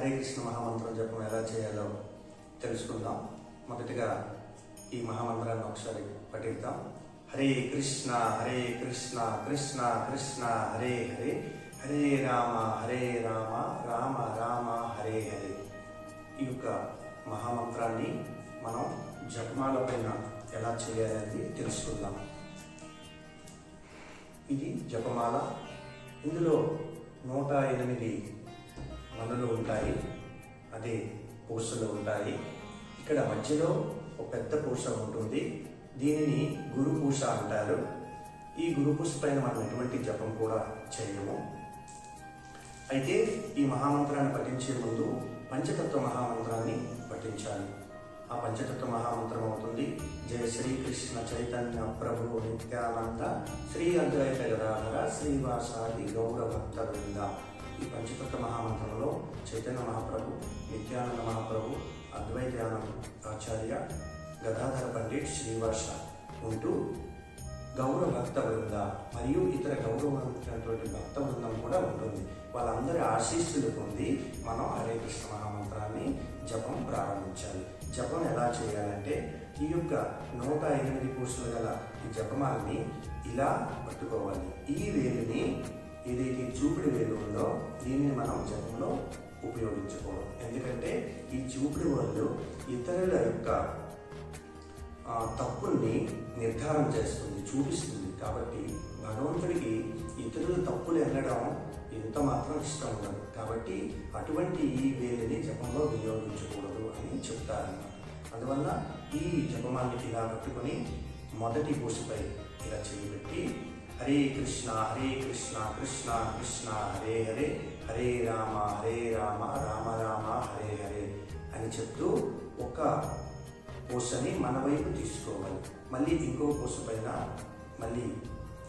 హరే కృష్ణ మహామంత్రం జపం ఎలా చేయాలో తెలుసుకుందాం. మొదటిగా ఈ మహామంత్రాన్ని ఒకసారి పఠిద్దాం. హరే కృష్ణ హరే కృష్ణ కృష్ణ కృష్ణ హరే హరే. హరే రామ హరే రామ రామ రామ హరే హరే. ఈ యొక్క మహామంత్రాన్ని మనం జపమాల పైన ఎలా చేయాలని తెలుసుకుందాం. ఇది జపమాల. ఇందులో నూట ఎనిమిది పనులు ఉంటాయి అదే పూసలు ఉంటాయి. ఇక్కడ మధ్యలో ఒక పెద్ద పూస ఉంటుంది. దీనిని గురు పూస అంటారు. ఈ గురు పూస పైన మనం ఎటువంటి జపం కూడా చేయము. అయితే ఈ మహామంత్రాన్ని పఠించే ముందు పంచతత్వ మహామంత్రాన్ని పఠించాలి. ఆ పంచతత్వ మహామంత్రం అవుతుంది. జయ శ్రీకృష్ణ చైతన్య ప్రభు నిత్యానంద శ్రీ అద్వైత గదాధర శ్రీవాసాది గౌరవ భక్త బృంద ఈ పంచతత్వ మహామంత్రంలో చైతన్య మహాప్రభు నిత్యానంద మహాప్రభు అద్వైతానంద ఆచార్య గదాధర పండిట్ శ్రీవర్ష ఉంటూ గౌరవ భక్త బృంద మరియు ఇతర గౌరవమైనటువంటి భక్త బృందం కూడా ఉంటుంది. వాళ్ళందరి ఆశీస్సులు పొంది మనం హరే కృష్ణ మహామంత్రాన్ని జపం ప్రారంభించాలి. జపం ఎలా చేయాలంటే ఈ యొక్క నూట ఎనిమిది పూసలు గల ఈ జపమాలని ఇలా పట్టుకోవాలి. ఈ వేలుని ఏదైతే చూపుడు వేలు ఉందో దీనిని మనం జపంలో ఉపయోగించుకోవడం ఎందుకంటే ఈ చూపుడు వాళ్ళు ఇతరుల యొక్క తప్పుల్ని నిర్ధారణ చేస్తుంది చూపిస్తుంది. కాబట్టి భగవంతుడికి ఇతరుల తప్పులు ఎన్నడం ఎంత మాత్రం ఇష్టం ఉండదు. కాబట్టి అటువంటి ఈ వేలిని జపంలో వినియోగించకూడదు అని చెప్తారన్నమాట అందువల్ల ఈ జపమాన్ని ఇలా పట్టుకొని మొదటి పూసపై ఇలా చేయబెట్టి హరే కృష్ణ హరే కృష్ణ కృష్ణ కృష్ణ హరే హరే హరే రామ హరే రామ రామ రామ హరే హరే అని చెప్తూ ఒక పూసని మన వైపు తీసుకోవాలి. మళ్ళీ ఇంకో పూస పైన మళ్ళీ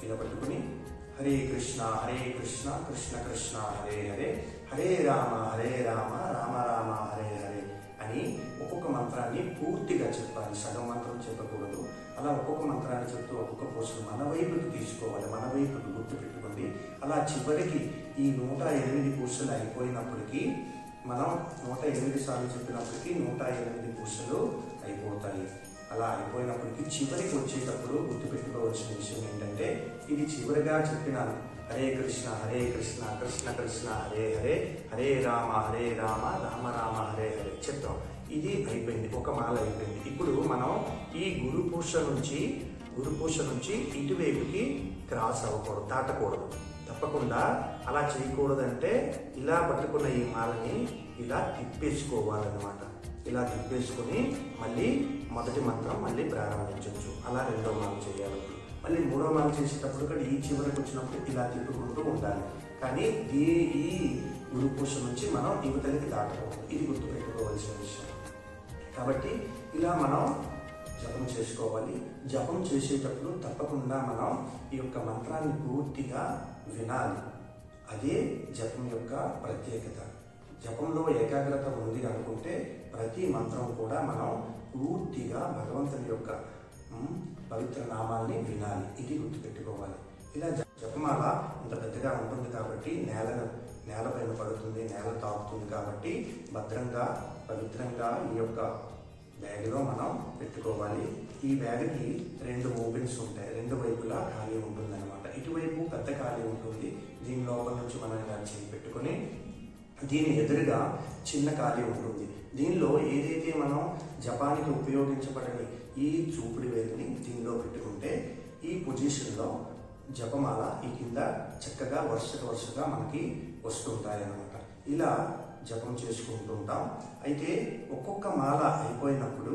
నిలబట్టుకుని హరే కృష్ణ హరే కృష్ణ కృష్ణ కృష్ణ హరే హరే హరే రామ హరే రామ రామ రామ హరే హరే కానీ ఒక్కొక్క మంత్రాన్ని పూర్తిగా చెప్పాలి. సగం మంత్రం చెప్పకూడదు. అలా ఒక్కొక్క మంత్రాన్ని చెప్తూ ఒక్కొక్క పూసను మన వైపుకి తీసుకోవాలి. మన వైపుకి గుర్తు పెట్టుకుంది అలా చివరికి ఈ నూట ఎనిమిది పూసలు అయిపోయినప్పటికీ మనం నూట ఎనిమిది సార్లు చెప్పినప్పటికీ నూట ఎనిమిది పూసలు అయిపోతాయి. అలా అయిపోయినప్పటికీ చివరికి వచ్చేటప్పుడు గుర్తుపెట్టుకోవాల్సిన విషయం ఏంటంటే ఇది చివరిగా చెప్పిన హరే కృష్ణ హరే కృష్ణ కృష్ణ కృష్ణ హరే హరే హరే రామ హరే రామ రామ రామ హరే హరే చిత్రం ఇది అయిపోయింది ఒక మాల అయిపోయింది. ఇప్పుడు మనం ఈ గురు పూష నుంచి గురు పూష నుంచి ఇటువైపుకి క్రాస్ అవ్వకూడదు దాటకూడదు. తప్పకుండా అలా చేయకూడదంటే ఇలా పట్టుకున్న ఈ మాలని ఇలా తిప్పేసుకోవాలన్నమాట. ఇలా తిప్పేసుకొని మళ్ళీ మొదటి మంత్రం మళ్ళీ ప్రారంభించవచ్చు అలా రెండో మాల చేయాలి. మళ్ళీ మూడో మాల చేసేటప్పుడు కూడా ఈ చివరికి వచ్చినప్పుడు ఇలా తిప్పుకుంటూ ఉండాలి. కానీ ఈ ఈ గురుపూష నుంచి మనం యువతలకి దాటకూడదు. ఇది గుర్తుపెట్టుకోవాల్సిన విషయం. కాబట్టి ఇలా మనం జపం చేసుకోవాలి. జపం చేసేటప్పుడు తప్పకుండా మనం ఈ యొక్క మంత్రాన్ని పూర్తిగా వినాలి. అదే జపం యొక్క ప్రత్యేకత. జపంలో ఏకాగ్రత ఉంది అనుకుంటే ప్రతి మంత్రం కూడా మనం పూర్తిగా భగవంతుని యొక్క పవిత్ర నామాల్ని వినాలి. ఇది గుర్తుపెట్టుకోవాలి. ఇలా జ- జపమాల ఇంత పెద్దగా ఉంటుంది కాబట్టి నేలను నేలపైన పడుతుంది నేల తాకుతుంది కాబట్టి భద్రంగా పవిత్రంగా ఈ యొక్క బ్యాగ్లో మనం పెట్టుకోవాలి. ఈ బ్యాగ్కి రెండు ఓపెన్స్ ఉంటాయి. రెండు వైపులా ఖాళీ ఉంటుంది అనమాట ఇటువైపు పెద్ద ఖాళీ ఉంటుంది. దీని లోపల నుంచి మనం ఇలా చేయి పెట్టుకొని దీని ఎదురుగా చిన్న ఖాళీ ఉంటుంది. దీనిలో ఏదైతే మనం జపానికి ఉపయోగించబడని ఈ చూపుడు వేలిని దీనిలో పెట్టుకుంటే ఈ పొజిషన్లో జపమాల ఈ కింద చక్కగా వరుసగా వరుసగా మనకి వస్తుంటాయి అన్నమాట ఇలా జపం చేసుకుంటూ ఉంటాం. అయితే ఒక్కొక్క మాల అయిపోయినప్పుడు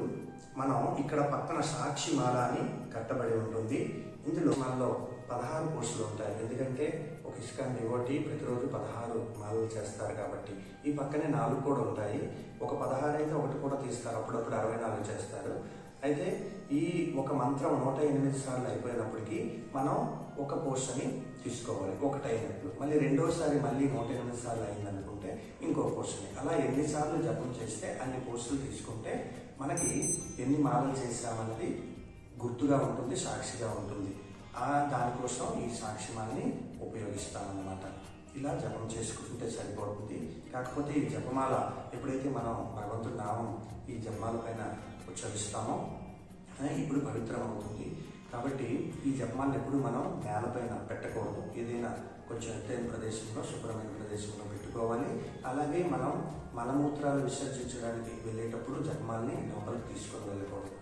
మనం ఇక్కడ పక్కన సాక్షి మాల అని కట్టబడి ఉంటుంది. ఇందులో మనలో పదహారు కోర్సులు ఉంటాయి. ఎందుకంటే ఒక ఇస్కాన్ ఒకటి ప్రతిరోజు పదహారు మాలలు చేస్తారు కాబట్టి ఈ పక్కనే నాలుగు కూడా ఉంటాయి. ఒక పదహారు అయితే ఒకటి కూడా తీస్తారు. అప్పుడప్పుడు అరవై నాలుగు చేస్తారు. అయితే ఈ ఒక మంత్రం నూట ఎనిమిది సార్లు అయిపోయినప్పటికీ మనం ఒక పోర్షన్ని తీసుకోవాలి. ఒకటి అయినట్లు మళ్ళీ రెండోసారి మళ్ళీ నూట ఎనిమిది సార్లు అయిందనుకుంటే ఇంకో పోర్షన్ అలా ఎన్నిసార్లు జపం చేస్తే అన్ని పోర్షన్లు తీసుకుంటే మనకి ఎన్ని మాలలు చేసామన్నది గుర్తుగా ఉంటుంది సాక్షిగా ఉంటుంది. దానికోసం ఈ సాక్ష్యమాన్ని ఉపయోగిస్తామన్నమాట. ఇలా జపం చేసుకుంటే సరిపోతుంది. కాకపోతే ఈ జపమాల ఎప్పుడైతే మనం భగవంతుడి నామం ఈ జపమాల పైన ఉచ్చరిస్తామో ఇప్పుడు పవిత్రం అవుతుంది కాబట్టి ఈ జపమాలను ఎప్పుడు మనం నేలపైన పెట్టకూడదు. ఏదైనా కొంచెం ఎత్తైన ప్రదేశంలో శుభ్రమైన ప్రదేశంలో పెట్టుకోవాలి. అలాగే మనం మలమూత్రాలు విసర్జించడానికి వెళ్ళేటప్పుడు జపమాల్ని లోపలికి తీసుకొని వెళ్ళకూడదు.